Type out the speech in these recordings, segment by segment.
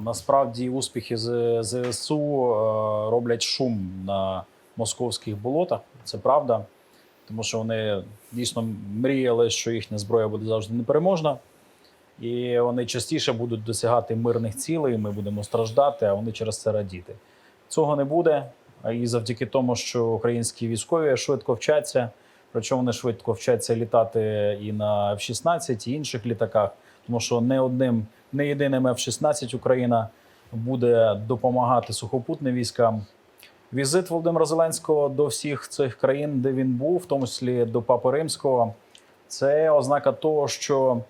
Насправді успіхи ЗСУ е, роблять шум на московських болотах. Це правда, тому що вони дійсно мріяли, що їхня зброя буде завжди непереможна, і вони частіше будуть досягати мирних цілей. Ми будемо страждати, а вони через це радіти. Цього не буде. І завдяки тому, що українські військові швидко вчаться, причому вони швидко вчаться літати і на F-16, і інших літаках, тому що не одним, не єдиним F-16 Україна буде допомагати сухопутним військам. Візит Володимира Зеленського до всіх цих країн, де він був, в тому числі до Папи Римського, це ознака того, що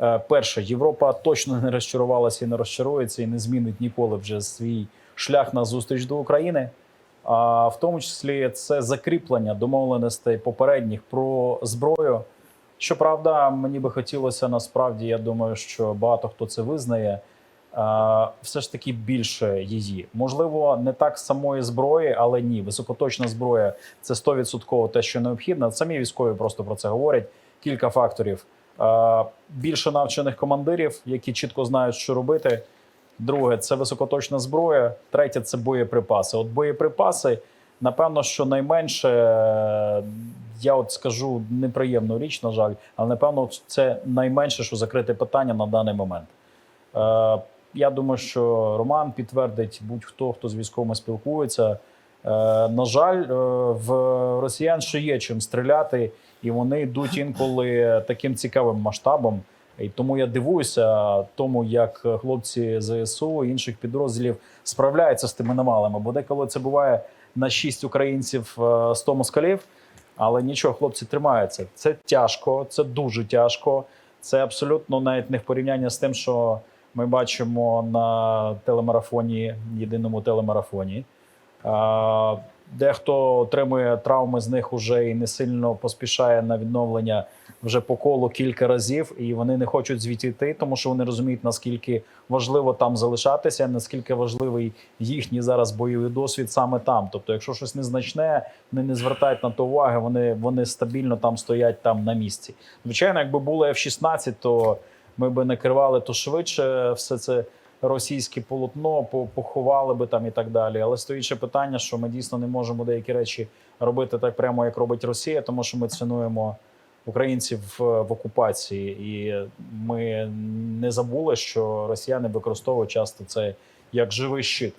е, перше, Європа точно не розчарувалася і не розчарується, і не змінить ніколи вже свій шлях на зустріч до України. А в тому числі це закріплення домовленостей попередніх про зброю. Щоправда, мені би хотілося насправді, я думаю, що багато хто це визнає. Все ж таки більше її. Можливо, не так самої зброї, але ні. Високоточна зброя це 100% те, що необхідно. Самі військові просто про це говорять. Кілька факторів: більше навчених командирів, які чітко знають, що робити. Друге, це високоточна зброя. Третє це боєприпаси. От боєприпаси, напевно, що найменше, я от скажу неприємну річ, на жаль, але напевно, це найменше, що закрите питання на даний момент. Е, я думаю, що Роман підтвердить будь-хто, хто з військовими спілкується. Е, на жаль, е, в росіян ще є чим стріляти, і вони йдуть інколи таким цікавим масштабом. І тому я дивуюся тому, як хлопці ЗСУ і інших підрозділів справляються з тими навалами. Бо деколи це буває на 6 українців е, 100 москалів, але нічого, хлопці тримаються. Це тяжко, це дуже тяжко. Це абсолютно навіть не в порівнянні з тим, що ми бачимо на телемарафоні, єдиному телемарафоні. Дехто отримує травми з них уже і не сильно поспішає на відновлення вже по колу кілька разів, і вони не хочуть звідти йти, тому що вони розуміють, наскільки важливо там залишатися, наскільки важливий їхній зараз бойовий досвід саме там. Тобто, якщо щось незначне, вони не звертають на то уваги, вони, вони стабільно там стоять там на місці. Звичайно, якби було F-16, то ми би накривали то швидше все це російське полотно, поховали би там і так далі. Але стоїть ще питання, що ми дійсно не можемо деякі речі робити так прямо, як робить Росія, тому що ми цінуємо українців в, в окупації, і ми не забули, що росіяни використовують часто це як живий щит.